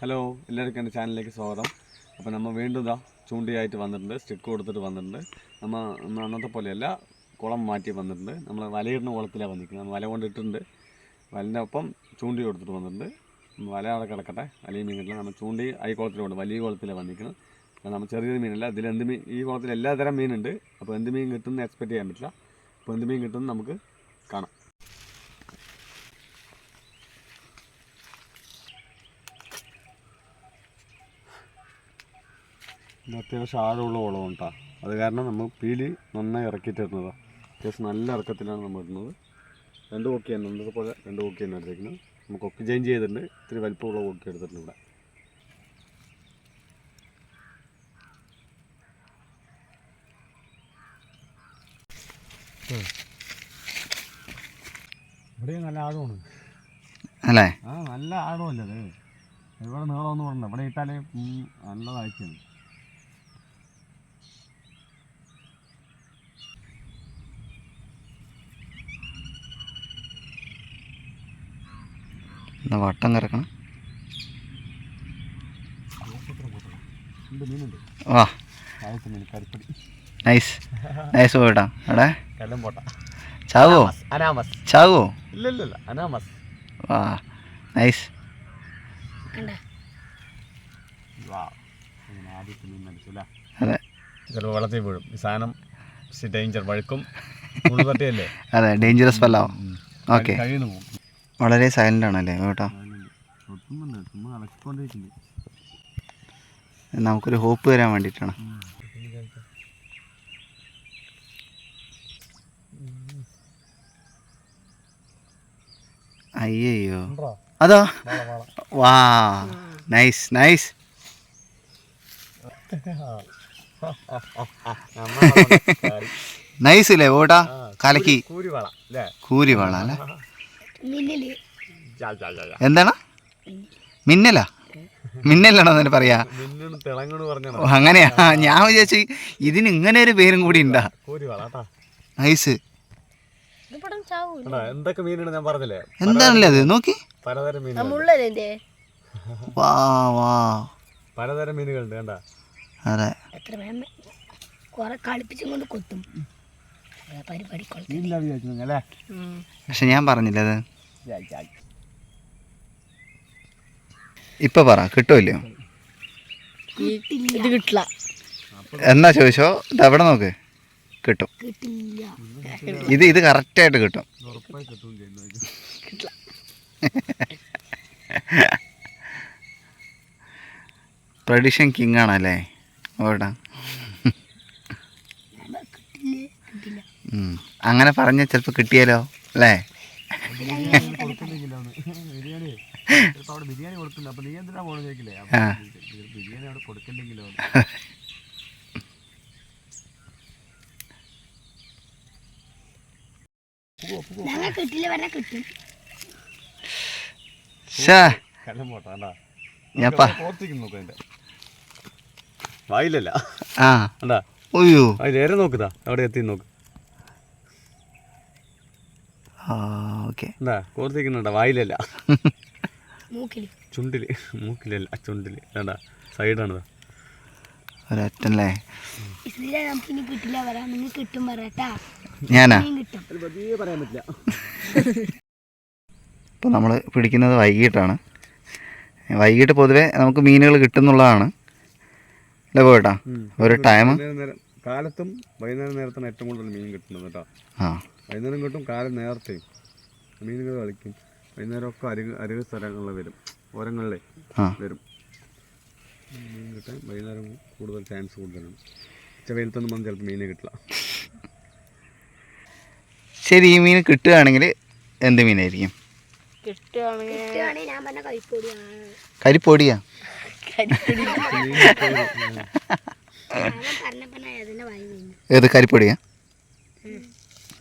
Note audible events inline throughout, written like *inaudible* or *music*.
Hello എല്ലാവർക്കും എന്റെ ചാനലിലേക്ക് സ്വാഗതം. അപ്പോൾ നമ്മൾ വീണ്ടും ഇതാ ചൂണ്ടിയായിട്ട് വന്നിട്ടുണ്ട് സ്റ്റിക്ക് കൊടുത്തിട്ട് വന്നിട്ടുണ്ട്. നമ്മൾ നമ്മൾ അന്നത്തെ പോലെയല്ല കുളം മാറ്റി വന്നിട്ടുണ്ട്. നമ്മൾ വലയിടുന്ന കുളത്തിലാണ് വന്നിരിക്കുന്നത്. വല കൊണ്ടിട്ടുണ്ട്. വലിന്റെ ഒപ്പം ചൂണ്ടി കൊടുത്തിട്ട് വന്നിട്ടുണ്ട്. വല അവിടെ കിടക്കട്ടെ. വലിയ മീനില്ല. നമ്മൾ ചൂണ്ടി ഈ കുളത്തിലുണ്ട്. വലിയ കുളത്തിലാണ് വന്നിരിക്കുന്നത്. നമ്മൾ ചെറിയൊരു മീനല്ല. ഇതിൽ എന്ത് മീൻ ഈ കുളത്തിൽ എല്ലാ തരം മീനുണ്ട്. അപ്പോൾ എന്ത് മീൻ കിട്ടുമെന്ന് എക്സ്പെക്റ്റ് ചെയ്യാൻ പറ്റില്ല. അപ്പോൾ എന്ത് മീൻ കിട്ടുമെന്ന് നമുക്ക് കാണാം. അത്യാവശ്യം ആഴമുള്ള കുളമാണ് കേട്ടോ അത് കാരണം നമ്മൾ പീലി നന്നായി ഇറക്കിയിട്ടിരുന്നത്. അത്യാവശ്യം നല്ല ഇറക്കത്തിലാണ് നമ്മൾ ഇടുന്നത്. രണ്ട് കൊക്കി തന്നെ ഉണ്ട്. പോലെ രണ്ട് കൊക്കി തന്നെ എടുത്തേക്കുന്നത് നമുക്ക് കൊക്കി ചേഞ്ച് ചെയ്തിട്ടുണ്ട്. ഇത്തിരി വലിപ്പമുള്ള കൊക്കി എടുത്തിട്ടുണ്ട് ഇവിടെ. ഇവിടെ നല്ല ആഴമാണ്. അല്ലേ? ആ നല്ല ആഴമല്ലേ അത് ഇവിടെ നീളമൊന്നും പറഞ്ഞില്ല ഇവിടെ ഇട്ടാലേ നല്ലതായിട്ടുണ്ട് നല്ല എന്നാ വട്ടം കറക്കണം. വാ. നൈസ് നൈസ് പോയിട്ടാ അവിടെ ചാവോ അനാമസ് ചാവോ ഇല്ല ഇല്ല ഇല്ല അനാമസ് വാ നൈസ് അതെ. ചിലപ്പോൾ വെള്ളത്തിൽ വീഴും. ഈ സാധനം ഡേഞ്ചർ വഴുക്കും *laughs* അതെ ഡേഞ്ചറസ് പല്ലാവും ഓക്കെ കഴിയുന്നു പോകും. വളരെ സൈലന്റ് ആണല്ലേ? കേട്ടോ. നമുക്കൊരു ഹോപ്പ് തരാൻ വേണ്ടിയിട്ടാണ്. അയ്യോ അതോ? വാ നൈസ് നൈസ് നൈസ് അല്ലേ ഓട്ടാ കലക്കി. കൂരിവള അല്ലേ? എന്താണ്? മിന്നലാ? മിന്നലാണോ അതിന് പറയാ? അങ്ങനെയാ. ഞാൻ വിചാരിച്ചു ഇതിന് ഇങ്ങനെ ഒരു പേരും കൂടി ഉണ്ടാ. ഐസ്. എന്തൊക്കെ മീനാണ് ഞാൻ പറഞ്ഞില്ലേ? എന്താണല്ലേ അത്? നോക്കി. പലതരം മീനുകൾ വാ വാ. പലതരം മീനുകളുണ്ട് കണ്ട. അതെ. കൊണ്ട് കൊത്തും. പക്ഷെ ഞാൻ പറഞ്ഞില്ല അത്? ഇപ്പൊ പറ ഇത് കിട്ടില്ല. എന്നാ ചോദിച്ചോ? ഇത് എവിടെ നോക്ക്? കിട്ടും. ഇത് ഇത് കറക്റ്റായിട്ട് കിട്ടും. ഉറപ്പായി കിട്ടും പ്രഡിഷൻ കിങ് ആണല്ലേ? ഓടാ. അങ്ങനെ പറഞ്ഞ ചിലപ്പോൾ കിട്ടിയാലോ? അല്ലേ? ബിരിയാണി *laughs* ചിലപ്പോൾ അവിടെ ബിരിയാണി കൊടുക്കുന്നുണ്ട് അപ്പൊ നീ എന്തിനാ പോണെന്ന് ചോദിക്കില്ലേ? ആ. അപ്പൊ ബിരിയാണി അവിടെ വായില്ലല്ല. ആ. അത് നേരെ നോക്കുതാ അവിടെ എത്തി നോക്ക്. ഓക്കെ. എന്താ കോർത്തിക്കുന്നുണ്ടാ വായിലല്ല. മൂക്കിൽ. ചുണ്ടിൽ. മൂക്കിലല്ല ചുണ്ടിൽ. വേണ്ട സൈഡാണ് ഒരൊറ്റല്ലേ? ഞാനാ? നമ്മൾ പിടിക്കുന്നത് വൈകിട്ടാണ്. വൈകിട്ട് പൊതുവെ നമുക്ക് മീനുകൾ കിട്ടുന്നുള്ളതാണ്. അല്ലേ പോയിട്ടാ? ഒരു ടൈം. കാലത്തും വൈകുന്നേരം നേരത്താണ് ഏറ്റവും കൂടുതൽ മീൻ കിട്ടുന്നത് കേട്ടോ. ആ. വൈകുന്നേരം കിട്ടും കാലം നേരത്തെയും മീനുകൾ കളിക്കും. വൈകുന്നേരം ഒക്കെ അരുക അരുക സ്ഥലങ്ങളിൽ വരും. ഓരങ്ങളിലെ വരും. മീൻ കിട്ടാൻ വൈകുന്നേരം കൂടുതൽ ചാൻസ് കൂടുതലാണ്. ഉച്ച വെയിലത്തൊന്നും വന്ന് ചിലപ്പോൾ മീനെ കിട്ടില്ല. ശരി ഈ മീൻ കിട്ടുകയാണെങ്കിൽ എന്ത് മീനായിരിക്കും? കരിപ്പൊടിയാ? ഏത് കരിപ്പൊടിയാ?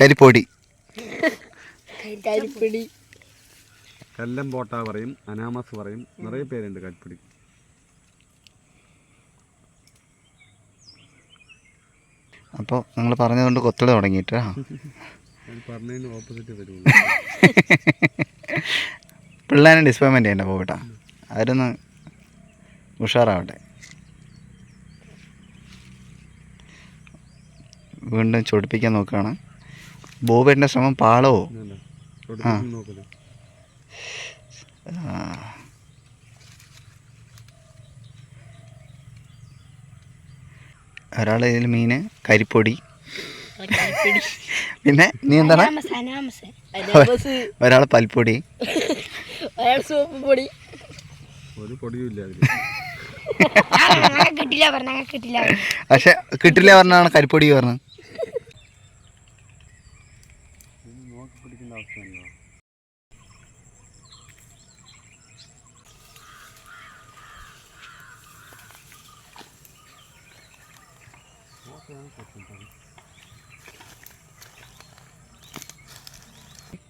കരിപ്പൊടി. കരിപ്പൊടി. കല്ലം പോട്ട പറയും അനാമസ് പറയും നിറയെ പേരുണ്ട് കരിപ്പൊടി. അപ്പോൾ നിങ്ങൾ പറഞ്ഞതുകൊണ്ട് കൊത്തള തുടങ്ങിയിട്ടാ. പറഞ്ഞതിന് ഓപ്പോസിറ്റ് വരുള്ളൂ. *laughs* പിള്ളേരെ ഡിസ്പേയ്മെന്റ് ചെയ്യണ്ട പോകട്ടാ അവരൊന്ന് ഉഷാറാവട്ടെ. വീണ്ടും ചൊടിപ്പിക്കാൻ നോക്കുകയാണ്. ബോബേന്റെ ശ്രമം പാളവോ ഒരാളെ ആ. ഒരാൾ ഇതിൽ മീൻ കരിപ്പൊടി. പിന്നെ നീ എന്താണ്? ഒരാൾ പൽപ്പൊടി. ഒരു പൊടിയുമില്ല. പക്ഷെ കിട്ടില്ല പറഞ്ഞാണ് കരിപ്പൊടി പറഞ്ഞത്. ഇത് നോക്കി പിടിക്കേണ്ട അവസ്ഥയുണ്ടോ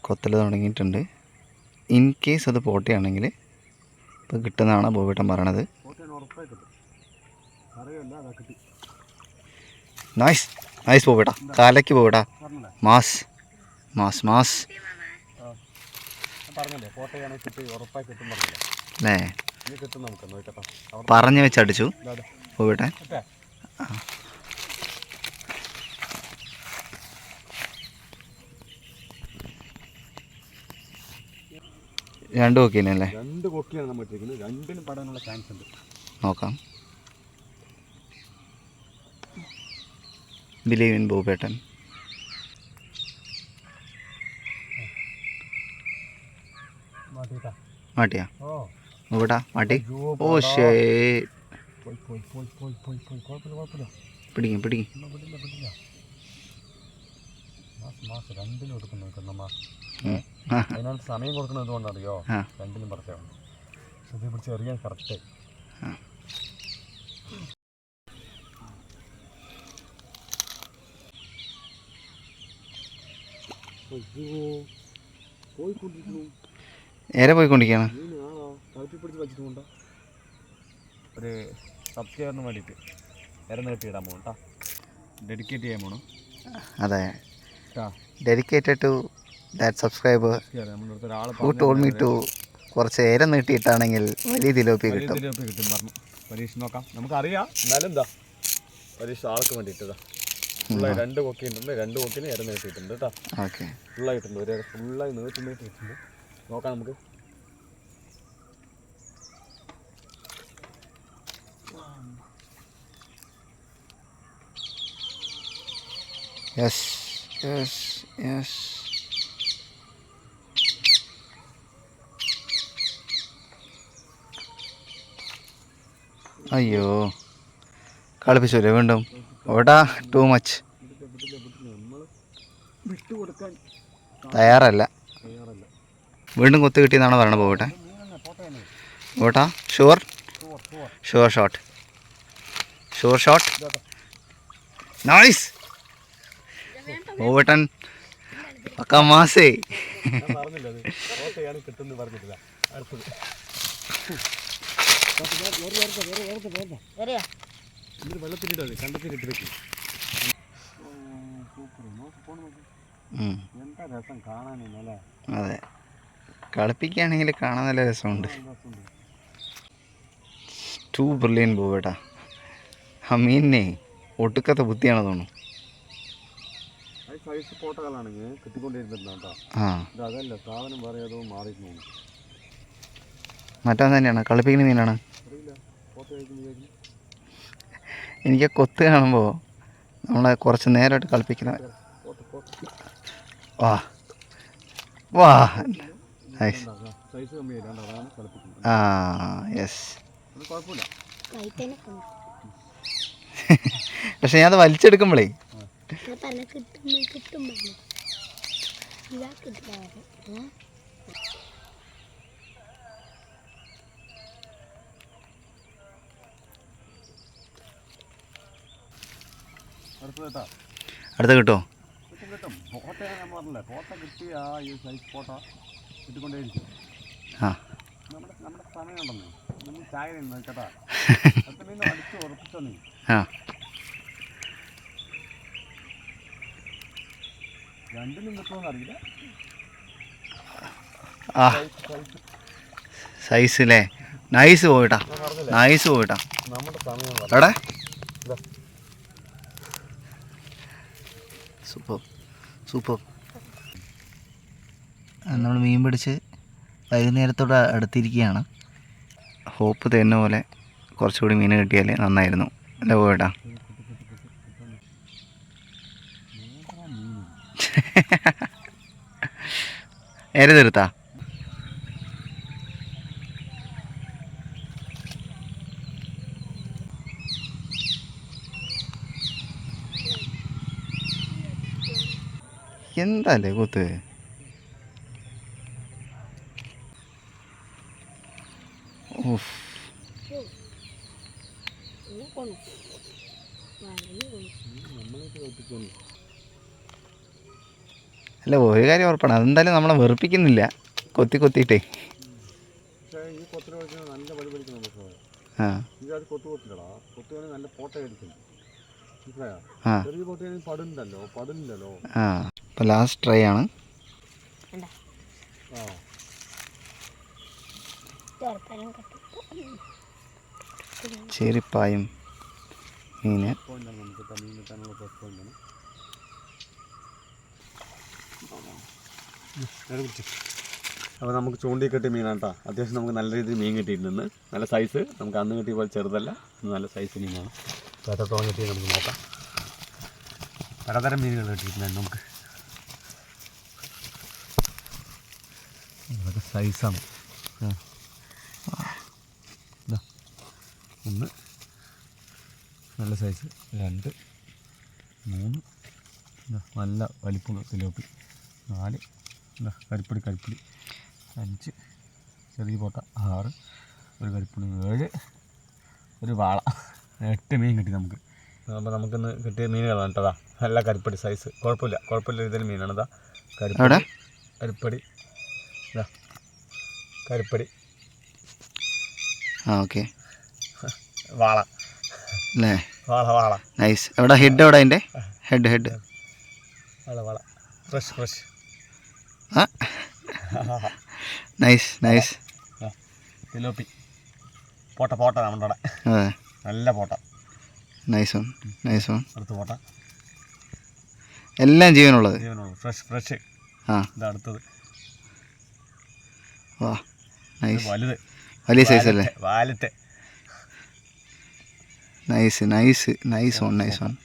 കൊത്തൽ തുടങ്ങിയിട്ടുണ്ട്. ഇൻ കേസ് അത് പോട്ടയാണെങ്കിൽ ഇപ്പോൾ കിട്ടുന്നതാണ് ബോബേട്ടൻ പറയണത്. നൈസ് നൈസ് ബോബേട്ടാ കാലയ്ക്ക് ബോബേട്ടാ മാസ് മാസ് മാസ്. അല്ലേ പറഞ്ഞു വെച്ചടിച്ചു. ഇതാ, രണ്ട് കിട്ടേ? രണ്ടും കൊക്കിയാണ് നമ്മൾ ഇട്ടിരിക്കുന്നത്. രണ്ടിനും പടാനുള്ള ചാൻസ് ഉണ്ട്. നോക്കാം. ബിലീവ് ഇൻ ബോബേട്ടൻ മാറ്റിട്ടാ മാട്ടിയാ ഓ ബോബേട്ടാ മാട്ടി അയ്യോ, ഓ പോടാ. ഷേ പോയി പോയി പോയി പോയി നോക്കട്ടാ മാട്ടി ഓ ശേ പിടിക്കും പിടിക്കും. എടുക്കുന്നു അതിനകത്ത് സമയം കൊടുക്കുന്നത് എന്തുകൊണ്ടറിയോ? രണ്ടിലും പിടിച്ച് എറിയാൻ കറക്റ്റ്. അയ്യോ. പോയിക്കൊണ്ടിരിക്കുന്നു. നേരെ പോയിക്കൊണ്ടിരിക്കുകയാണ്. ഒരു സബ്സ്ക്രൈബറിന് വേണ്ടിയിട്ട് ഇര നീട്ടിയിടാൻ പോകും കേട്ടോ ഡെഡിക്കേറ്റ് ചെയ്യാൻ പോകണം അതെ. Dedicated to that subscriber who told me to കുറച്ച് ഏരം നീട്ടിയിട്ടാണെങ്കിൽ വലിയ തിലോപ്പി കിട്ടും. ഇതിലൊക്കെ കിട്ടും പറഞ്ഞു. പരീക്ഷ നോക്കാം. നമുക്കറിയാം. എന്നാലും എന്താ പരീക്ഷ ആൾക്ക് വേണ്ടിയിട്ടതാ ഫുള്ളായി രണ്ട് കൊക്കിയിട്ടുണ്ട് രണ്ട് കൊക്കിന് ഇര നീട്ടിയിട്ടുണ്ട് കേട്ടോ ഓക്കെ. ഫുള്ളായിട്ടുണ്ട്. ഒരു ഫുള്ളായി നീട്ടി നീട്ടിയിട്ടുണ്ട് നോക്കാം നമുക്ക്. യെസ് യെസ് യെസ് അയ്യോ കളിപ്പിച്ചല്ലേ വീണ്ടും ഓടാ ടു മച്ച് തയ്യാറല്ല. വീണ്ടും കൊത്ത് കിട്ടിയെന്നാണ് പറയണത്? പോകട്ടെ. പോട്ടെ sure sure shot sure shot nice പോവട്ടൻ. മാസേ സൂപ്പർ എന്താ രസം കാണാനല്ലേ അതെ. കളിപ്പിക്കുകയാണെങ്കിൽ കാണാൻ നല്ല രസമുണ്ട്. ടു ബ്രില്യൻ പോവേട്ടാ ആ മീനിനെ ഒട്ടുക്കത്തെ ബുദ്ധിയാണ് തോന്നുന്നു. മറ്റാ സൈസ് ഫോട്ടോകളാണെങ്കിൽ അതല്ല സാധനം വേറെ ഏതോ തന്നെയാണ്. കളിപ്പിക്കുന്ന മീനാണ്. എനിക്ക് കൊത്ത് കാണുമ്പോൾ നമ്മളെ കുറച്ച് നേരമായിട്ട് കളിപ്പിക്കുന്ന വാ. വാ. ആ യെസ് പക്ഷെ ഞാൻ അത് വലിച്ചെടുക്കുമ്പോളേ. പറഞ്ഞ കിട്ടും കിട്ടും ഇതാ കിട്ടില്ല പറഞ്ഞു അടുത്തത് കേട്ടോ. അടുത്ത കിട്ടോ? കിട്ടും. പറഞ്ഞില്ലേ. കിട്ടി ആ ഈ സൈസ് ഫോട്ടോ ആ. നമ്മുടെ നമ്മുടെ സമയമുണ്ടെന്ന് നമ്മൾ ചായ നിന്ന് കേട്ടാ. *laughs* അടുത്ത മീൻ അടിച്ച് ഉറപ്പിച്ചോ നീ? ആ. അറിയില്ല. ആ. സൈസ് അല്ലേ നൈസ് പോയിട്ടാ. നൈസ് പോയിട്ടാ. എവിടെ. സൂപ്പർ. സൂപ്പർ. നമ്മൾ മീൻ പിടിച്ച് വൈകുന്നേരത്തോട് അടുത്തിരിക്കുകയാണ്. ഹോപ്പ് തരുന്ന പോലെ കുറച്ചുകൂടി മീൻ കിട്ടിയാൽ നന്നായിരുന്നു. അല്ല പോയിട്ടാ? നേരെ തീർത്താ എന്താല്ലേ കൂത്ത്? അല്ല ഒരു കാര്യം ഉറപ്പാണ്. അതെന്തായാലും നമ്മളെ വെറുപ്പിക്കുന്നില്ല. കൊത്തി കൊത്തിയിട്ടേ. ആ. ആ. ലാസ്റ്റ് ട്രൈ ആണ്. ചേരിപ്പായും മീന്. നമുക്ക് മീൻ കിട്ടാനുള്ള പ്ലസ് പോയിന്റാണ് അപ്പോൾ നമുക്ക് ചൂണ്ടി കെട്ടിയ മീനാണ് കേട്ടോ അത്യാവശ്യം നമുക്ക് നല്ല രീതിയിൽ മീൻ കിട്ടിയിട്ടുണ്ട്. നല്ല സൈസ് നമുക്ക് അന്ന് കിട്ടിയ പോലെ ചെറുതല്ല നല്ല സൈസ് മീനാണ്. അപ്പോൾ എത്രത്തോളം കിട്ടി നമുക്ക് നോക്കാം. പലതരം മീനുകൾ കിട്ടിയിട്ടുണ്ട് നമുക്ക്. സൈസാണ് ഒന്ന്. നല്ല സൈസ് രണ്ട്. മൂന്ന്. നല്ല വലിപ്പമുള്ള തിലോപ്പി നാല്. ഇതാ കരിപ്പിടി കരിപ്പിടി. അഞ്ച്. ചെറിയ പോട്ട ആറ്. ഒരു കരിപ്പിടി ഏഴ്. ഒരു വാള. എട്ട് മീൻ കിട്ടി നമുക്ക്. അപ്പോൾ നമുക്കിന്ന് കിട്ടിയ മീനുകളാണ് കേട്ടതാ നല്ല കരിപ്പടി സൈസ് കുഴപ്പമില്ല. കുഴപ്പമില്ല ഇതിൽ മീനാണ്. ഇതാ? കരിപ്പടി കരിപ്പടി. ഇതാ കരിപ്പടി. ആ ഓക്കെ. വാള. അല്ലേ വാള വാള. നൈസ് എവിടെ? ഹെഡ് എവിടെ അതിന്റെ? Head head. വാള വാള. Fresh fresh. ആ നൈസ് നൈസ് തിലോപ്പി. പോട്ട പോട്ട നമ്മുടെ അവിടെ. അതെ നല്ല പോട്ട. നൈസ് ഓൺ നൈസ് ഓൺ അടുത്ത പോട്ട. എല്ലാം ജീവനുള്ളത്. ജീവനുള്ളത്. ഫ്രഷ് ഫ്രഷ് ആ. ഇത് അടുത്തത്. വാ നൈസ് വലുത്. വലിയ സൈസ് അല്ലേ? Wallet. Nice nice nice on nice on